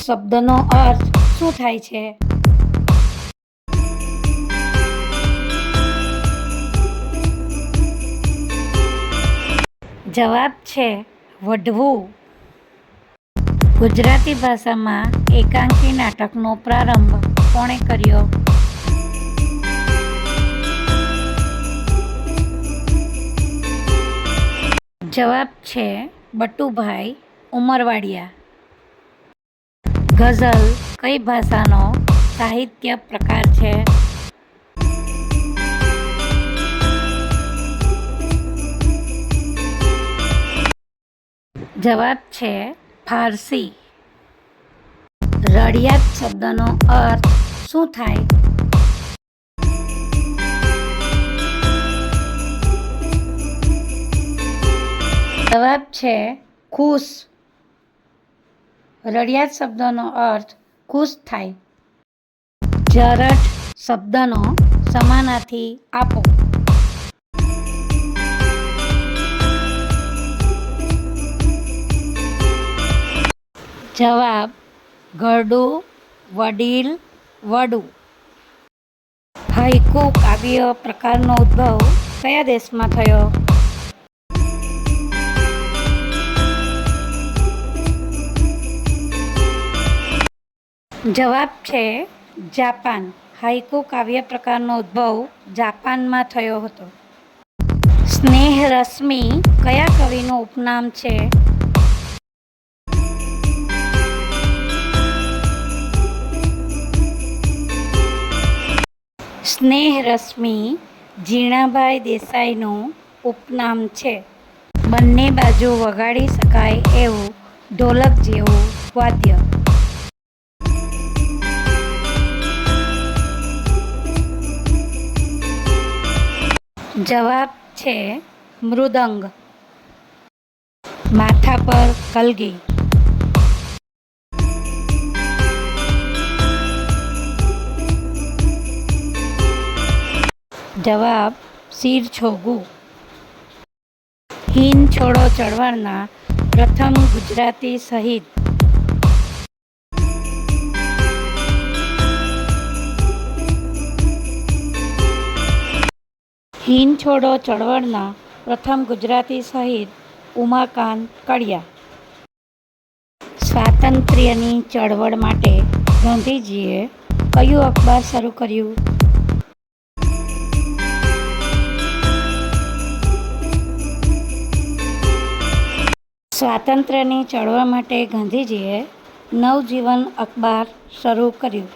શબ્દનો અર્થ શું થાય છે? જવાબ છે વઢવું. ગુજરાતી ભાષામાં એકાંકી નાટકનો પ્રારંભ કોણે કર્યો? જવાબ છે બટુભાઈ ઉમરવાડિયા. ગઝલ કઈ ભાષાનો સાહિત્ય પ્રકાર છે? જવાબ છે ફારસી. રડિયાત શબ્દનો અર્થ શું થાય? જવાબ છે ખુશ. રડિયાત શબ્દનો અર્થ ખુશ થાય. જરઠ શબ્દનો સમાનાથી આપો. જવાબ ઘરડું વડીલ, વડું. હાઈકુ કાવ્ય પ્રકારનો ઉદ્ભવ કયા દેશમાં થયો? જવાબ છે જાપાન. હાઇકુ કાવ્ય પ્રકારનો ઉદ્ભવ જાપાનમાં થયો હતો. સ્નેહ રશ્મિ કયા કવિનું ઉપનામ છે? સ્નેહ રશ્મિ ઝીણાભાઈ દેસાઈનું ઉપનામ છે. બંને બાજુ વગાડી શકાય એવું ઢોલક જેવું વાદ્ય. જવાબ છે મૃદંગ. માથા પર કલગી. જવાબ શિર છોગું. હિન છોડો ચળવળના પ્રથમ ગુજરાતી શહીદ. હિન છોડો ચળવળના પ્રથમ ગુજરાતી શહીદ ઉમાકાંત કડિયા. સ્વાતંત્ર્યની ચળવળ માટે ગાંધીજીએ કયું અખબાર શરૂ કર્યું? સ્વાતંત્ર્યની ચળવળ માટે ગાંધીજીએ નવજીવન અખબાર શરૂ કર્યું.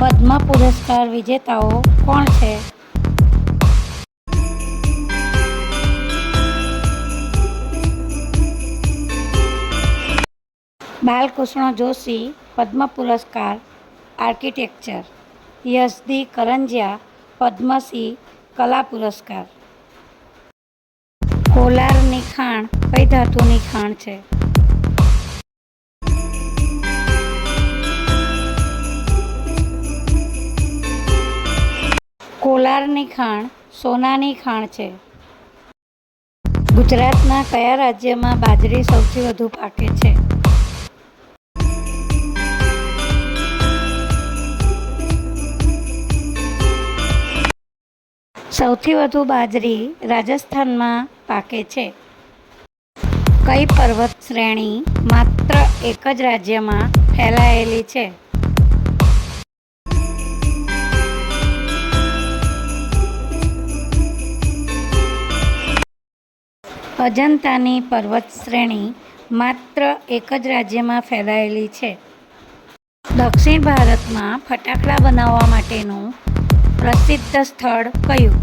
પદ્મ પુરસ્કાર વિજેતાઓ કોણ છે? બાલકૃષ્ણ જોશી, પદ્મ પુરસ્કાર, આર્કિટેક્ચર. યશદી કરંજિયા પદ્મશ્રી કલા પુરસ્કાર. કોલારની ખાણ કઈ ધાતુની ખાણ છે. કોલારની ખાણ સોનાની ખાણ છે. ગુજરાતના કયા રાજ્યમાં બાજરી સૌથી વધુ પાકે છે? સૌથી વધુ બાજરી રાજસ્થાનમાં પાકે છે. કઈ પર્વત શ્રેણી માત્ર એક જ રાજ્યમાં ફેલાયેલી છે? અજંતાની પર્વત શ્રેણી માત્ર એક જ રાજ્યમાં ફેલાયેલી છે. દક્ષિણ ભારતમાં ફટાકડા બનાવવા માટેનું પ્રસિદ્ધ સ્થળ કયું?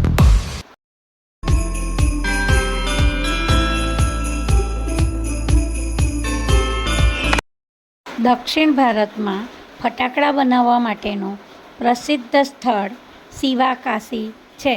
દક્ષિણ ભારતમાં ફટાકડા બનાવવા માટેનું પ્રસિદ્ધ સ્થળ શિવાકાશી છે.